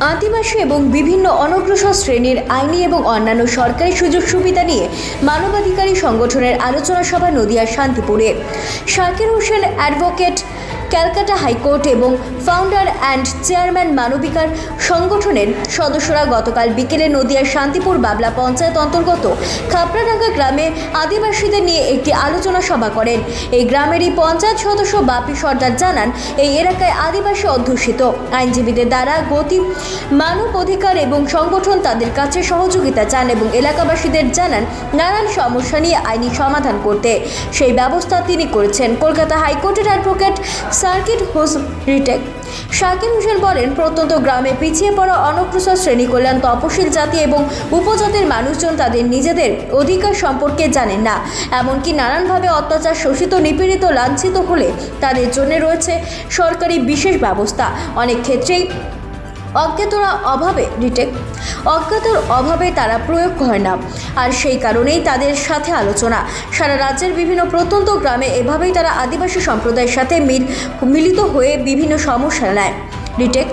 আদিবাসী এবং বিভিন্ন অনগ্রসর শ্রেণির আইনি এবং অন্যান্য সরকারি সুযোগ সুবিধা নিয়ে মানবাধিকারী সংগঠনের আলোচনা সভা নদিয়া শান্তিপুরে। Shakir Hossain advocate Calcutta high court এবং ফাউন্ডার অ্যান্ড চেয়ারম্যান মানবিকার সংগঠনের সদস্যরা গতকাল বিকেলে নদিয়ার শান্তিপুর বাবলা পঞ্চায়েত অন্তর্গত খাপড়াডাঙ্গা গ্রামে আদিবাসীদের নিয়ে একটি আলোচনা সভা করেন। এই গ্রামেরই পঞ্চায়েত সদস্য বাপি সর্দার জানান, এই এলাকায় আদিবাসী অধ্যুষিত। আইনজীবীদের দ্বারা গতি, মানব অধিকার এবং সংগঠন তাদের কাছে সহযোগিতা চান এবং এলাকাবাসীদের জানান নানান সমস্যা নিয়ে আইনি সমাধান করতে। সেই ব্যবস্থা তিনি করেছেন। কলকাতা হাইকোর্টের অ্যাডভোকেট সার্কিট হোস রিটেক। শাকির হোসেন বলেন, প্রত্যন্ত গ্রামে পিছিয়ে পড়া অনগ্রসর শ্রেণি কল্যাণ তপশিল জাতি এবং উপজাতির মানুষজন তাদের নিজেদের অধিকার সম্পর্কে জানেন না। এমনকি নানানভাবে অত্যাচার শোষিত, নিপীড়িত, লাঞ্ছিত হলে তাদের জন্য রয়েছে সরকারি বিশেষ ব্যবস্থা। অনেক ক্ষেত্রেই অজ্ঞাতরা অভাবে রিটেক অজ্ঞাতর অভাবে তারা প্রয়োগ হয় না। আর সেই কারণেই তাদের সাথে আলোচনা। সারা রাজ্যের বিভিন্ন প্রত্যন্ত গ্রামে এভাবেই তারা আদিবাসী সম্প্রদায়ের সাথে মিল, মিলিত হয়ে বিভিন্ন সমস্যা নেয় রিটেক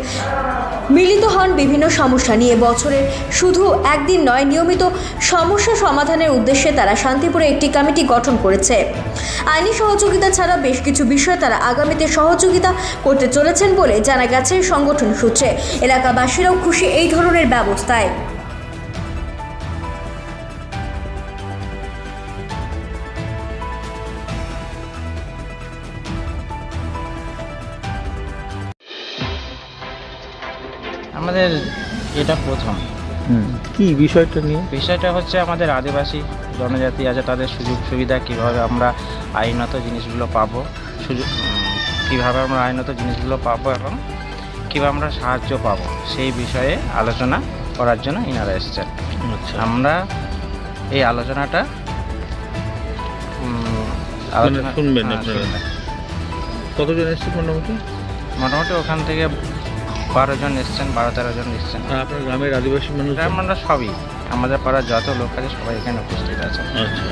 মিলিত হন বিভিন্ন সমস্যা নিয়ে। বছরের শুধু একদিন নয়, নিয়মিত সমস্যা সমাধানের উদ্দেশ্যে তারা শান্তিপুরে একটি কমিটি গঠন করেছে। আইনি সহযোগিতা ছাড়া বেশ কিছু বিষয়ে তারা আগামীতে সহযোগিতা করতে চলেছেন বলে জানা গেছে সংগঠন সূত্রে। এলাকাবাসীরাও খুশি এই ধরনের ব্যবস্থায়। আমাদের এটা প্রথম। কি বিষয়টা নিয়ে? বিষয়টা হচ্ছে আমাদের আদিবাসী জনজাতি আছে তাদের সুযোগ সুবিধা কীভাবে আমরা আইনত জিনিসগুলো পাবো সুযোগ কীভাবে আমরা আইনত জিনিসগুলো পাবো এবং কীভাবে আমরা সাহায্য পাবো সেই বিষয়ে আলোচনা করার জন্য ইনারা এসছেন। আচ্ছা। আমরা এই আলোচনাটা হ্যাঁ? শুনবেন। কতজন এসছে মোটামুটি? মোটামুটি ওখান থেকে বারো জন এসছেন বারো তেরো জন এসছেন। আপনার গ্রামের আদিবাসী মানুষ আমরা সবই। আমাদের পাড়ার যত লোক আছে সবাই এখানে উপস্থিত আছে। আচ্ছা।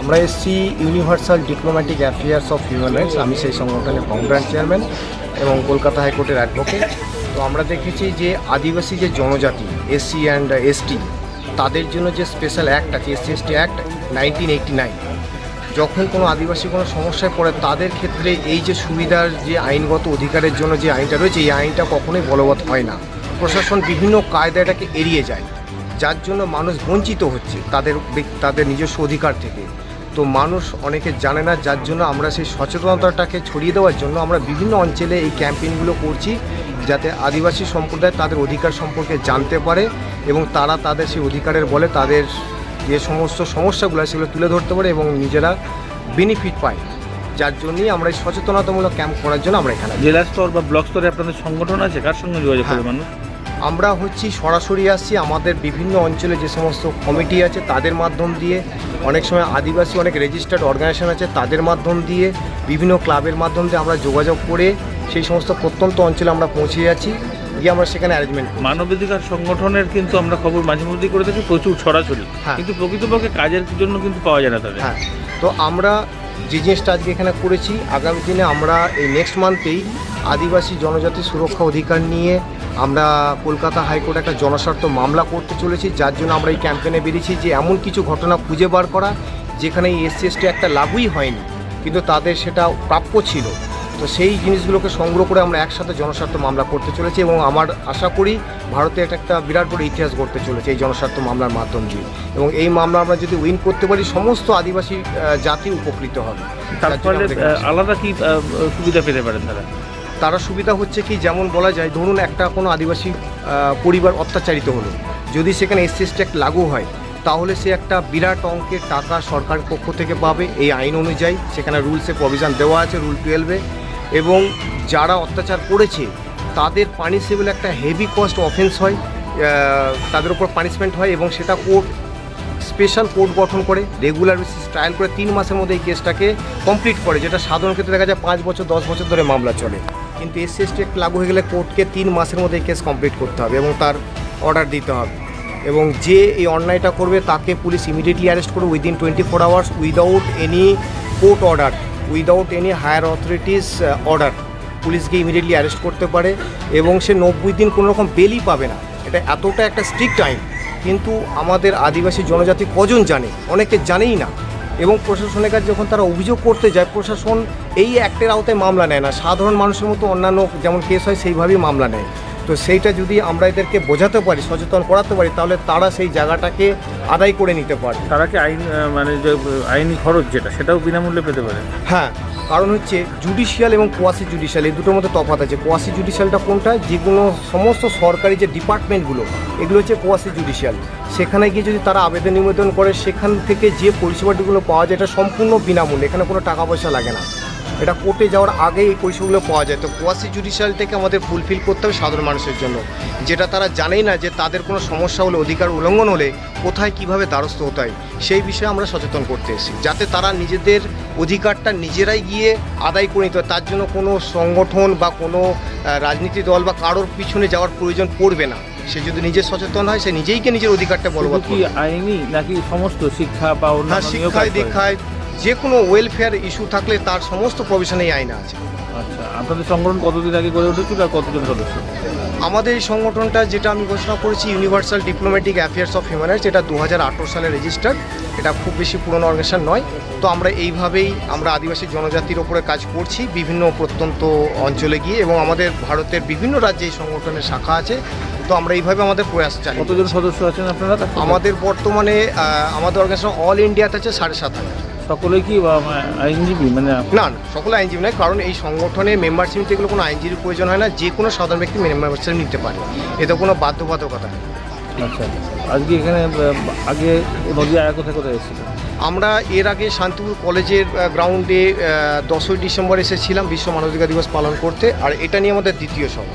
আমরা এসছি universal diplomatic affairs of human rights আমি সেই সংগঠনের ফাউন্ডার চেয়ারম্যান এবং কলকাতা হাইকোর্টের অ্যাডভোকেট তো আমরা দেখেছি যে আদিবাসী যে জনজাতি এসসি অ্যান্ড এসটি তাদের জন্য যে স্পেশাল অ্যাক্ট আছে SC ST act nineteen eighty nine যখন কোনো আদিবাসী কোনো সমস্যায় পড়ে, তাদের ক্ষেত্রে এই যে সুবিধার যে আইনগত অধিকারের জন্য যে আইনটা রয়েছে, এই আইনটা কখনোই বলবৎ হয় না। প্রশাসন বিভিন্ন কায়দা এটাকে এড়িয়ে যায়, যার জন্য মানুষ বঞ্চিত হচ্ছে তাদের তাদের নিজস্ব অধিকার থেকে। তো মানুষ অনেকে জানে না, যার জন্য আমরা সেই সচেতনতাটাকে ছড়িয়ে দেওয়ার জন্য আমরা বিভিন্ন অঞ্চলে এই ক্যাম্পেইনগুলো করছি, যাতে আদিবাসী সম্প্রদায় তাদের অধিকার সম্পর্কে জানতে পারে এবং তারা তাদের সেই অধিকারের বলে তাদের যে সমস্ত সমস্যাগুলো সেগুলো তুলে ধরতে পারে এবং নিজেরা বেনিফিট পায়। যার জন্যই আমরা এই সচেতনতামূলক ক্যাম্প করার জন্য আমরা এখানে। জেলা স্তর বা ব্লক স্তরে আপনাদের সংগঠন আছে? কার সঙ্গে যোগাযোগ করে হ্যাঁ। মানুষ? আমরা হচ্ছি সরাসরি আসছি আমাদের বিভিন্ন অঞ্চলে যে সমস্ত কমিটি আছে তাদের মাধ্যম দিয়ে। অনেক সময় আদিবাসী অনেক রেজিস্টার্ড অর্গানাইজেশন আছে তাদের মাধ্যম দিয়ে বিভিন্ন ক্লাবের মাধ্যম দিয়ে আমরা যোগাযোগ করে সেই সমস্ত প্রত্যন্ত অঞ্চলে আমরা পৌঁছে যাচ্ছি। গিয়ে আমরা সেখানে অ্যারেঞ্জমেন্ট মানবাধিকার সংগঠনের কিন্তু আমরা খবর মাঝে মধ্যেই করে থাকি প্রচুর ছড়াছড়ি। হ্যাঁ। কিন্তু প্রকৃতপক্ষে কাজের জন্য কিন্তু পাওয়া যায় না তাদের। হ্যাঁ তো আমরা যে জিনিসটা আজকে এখানে করেছি আগামী দিনে আমরা এই নেক্সট মান্থেই আদিবাসী জনজাতি সুরক্ষা অধিকার নিয়ে আমরা কলকাতা হাইকোর্টে একটা জনস্বার্থ মামলা করতে চলেছি যার জন্য আমরা এই ক্যাম্পেনে বেরিয়েছি যে এমন কিছু ঘটনা খুঁজে বার করা যেখানে এই এসসি এসটি একটা লাগুই হয়নি কিন্তু তাদের সেটা প্রাপ্য ছিল। তো সেই জিনিসগুলোকে সংগ্রহ করে আমরা একসাথে জনস্বার্থ মামলা করতে চলেছি এবং আমার আশা করি ভারতে এটা একটা বিরাট বড় ইতিহাস গড়তে চলেছে এই জনস্বার্থ মামলার মাধ্যম দিয়ে। এবং এই মামলা আমরা যদি উইন করতে পারি সমস্ত আদিবাসী জাতি উপকৃত হবে। আলাদা কি সুবিধা পেতে পারেন তারা? তারা সুবিধা হচ্ছে কি যেমন বলা যায় ধরুন একটা কোনো আদিবাসী পরিবার অত্যাচারিত হলো। যদি সেখানে এসসি অ্যাক্ট লাগু হয় তাহলে সে একটা বিরাট অঙ্কের টাকা সরকারের পক্ষ থেকে পাবে। এই আইন অনুযায়ী সেখানে রুলসে প্রভিশন দেওয়া আছে রুল টুয়েলভে এবং যারা অত্যাচার করেছে, তাদের পানিশেবল একটা হেভি কস্ট অফেন্স হয় তাদের উপর পানিশমেন্ট হয় এবং সেটা কোর্ট স্পেশাল কোর্ট গঠন করে রেগুলার বেসিস ট্রায়াল করে তিন মাসের মধ্যে এই কেসটাকে কমপ্লিট করে, যেটা সাধারণ ক্ষেত্রে দেখা যায় পাঁচ বছর, দশ বছর ধরে মামলা চলে। কিন্তু এসসি এসটি একটু লাগু হয়ে গেলে কোর্টকে তিন মাসের মধ্যে এই কেস কমপ্লিট করতে হবে এবং তার অর্ডার দিতে হবে। এবং যে এই অন্যায়টা করবে, তাকে পুলিশ ইমিডিয়েটলি অ্যারেস্ট করবে within twenty four hours without any court order without any higher authorities order পুলিশকে ইমিডিয়েটলি অ্যারেস্ট করতে পারে এবং সে নব্বই দিন কোনো রকম বেলই পাবে না। এটা এতটা একটা স্ট্রিক্ট আইন। কিন্তু আমাদের আদিবাসী জনজাতি কজন জানে? অনেকে জানেই না। এবং প্রশাসনের কাছে যখন তারা অভিযোগ করতে যায়, প্রশাসন এই অ্যাক্টের আওতায় মামলা নেয় না। সাধারণ মানুষের মতো অন্যান্য যেমন কেস হয়, সেইভাবেই মামলা নেয়। তো সেইটা যদি আমরা এদেরকে বোঝাতে পারি সচেতন করাতে পারি তাহলে তারা সেই জায়গাটাকে আদায় করে নিতে পারে তারা কি আইন মানে যে আইনি খরচ যেটা সেটাও বিনামূল্যে পেতে পারে? হ্যাঁ কারণ হচ্ছে জুডিশিয়াল এবং কোয়াসি জুডিশিয়াল এই দুটোর মধ্যে তফাৎ আছে। কোয়াসি জুডিশিয়ালটা কোনটা? যেগুলো সমস্ত সরকারি যে ডিপার্টমেন্টগুলো এগুলো হচ্ছে কোয়াসি জুডিশিয়াল সেখানে গিয়ে যদি তারা আবেদন নিবেদন করে সেখান থেকে যে পরিষেবাটিগুলো পাওয়া যায় এটা সম্পূর্ণ বিনামূল্যে এখানে কোনো টাকা পয়সা লাগে না। এটা কোর্টে যাওয়ার আগে এই পয়সাগুলো পাওয়া যায়। তো কোয়াসি জুডিশিয়াল থেকে আমাদের ফুলফিল করতে হবে সাধারণ মানুষের জন্য। যেটা তারা জানেই না যে তাদের কোনো সমস্যা হলে অধিকার উল্লঙ্ঘন হলে কোথায় কীভাবে দ্বারস্থ হতে হয় সেই বিষয়ে আমরা সচেতন করতে এসেছি। যাতে তারা নিজেদের অধিকারটা নিজেরাই গিয়ে আদায় করে নিতে হয় তার জন্য কোনো সংগঠন বা কোনো রাজনীতি দল বা কারোর পিছনে যাওয়ার প্রয়োজন পড়বে না। সে যদি নিজে সচেতন হয় সে নিজেইকে নিজের অধিকারটা বলবৎ কি আইনি নাকি সমস্ত শিক্ষা বা অন্যান্য শিক্ষায়? দীক্ষায় যে কোনো ওয়েলফেয়ার ইস্যু থাকলে তার সমস্ত প্রভিশনেই আইন আছে। আচ্ছা আপনাদের সংগঠন কতদিন আগে গড়ে উঠেছিল আর কতজন সদস্য? আমাদের এই সংগঠনটা যেটা আমি ঘোষণা করেছি universal diplomatic affairs of human rights এটা দু হাজার আঠারো সালে রেজিস্টার্ড এটা খুব বেশি পুরনো অর্গানাইজেশন নয়। তো আমরা এইভাবেই আমরা আদিবাসী জনজাতির ওপরে কাজ করছি বিভিন্ন প্রত্যন্ত অঞ্চলে গিয়ে এবং আমাদের ভারতের বিভিন্ন রাজ্যে এই সংগঠনের শাখা আছে। তো আমরা এইভাবে আমাদের প্রয়াস চালিয়ে কতজন সদস্য আছেন আপনারা? আমাদের বর্তমানে আমাদের অর্গানাইজেশন অল ইন্ডিয়াতে আছে সাড়ে সাত হাজার। সকলেই কি আইনজীবী? মানে না না সকলে আইনজীবী নয় কারণ এই সংগঠনে মেম্বারশিপ নিতে গেলে কোনো আইনজীবীর প্রয়োজন হয় না যে কোনো সাধারণ ব্যক্তি মেম্বারশিপ নিতে পারে। এতে কোনো বাধ্যবাধকতা নেই। আচ্ছা আজকে এখানে আগে নদীয়া কোথায় কোথায় এসেছিল? আমরা এর আগে শান্তিপুর কলেজের গ্রাউন্ডে দশই ডিসেম্বর এসেছিলাম বিশ্ব মানবাধিকার দিবস পালন করতে আর এটা নিয়ে আমাদের দ্বিতীয় সভা।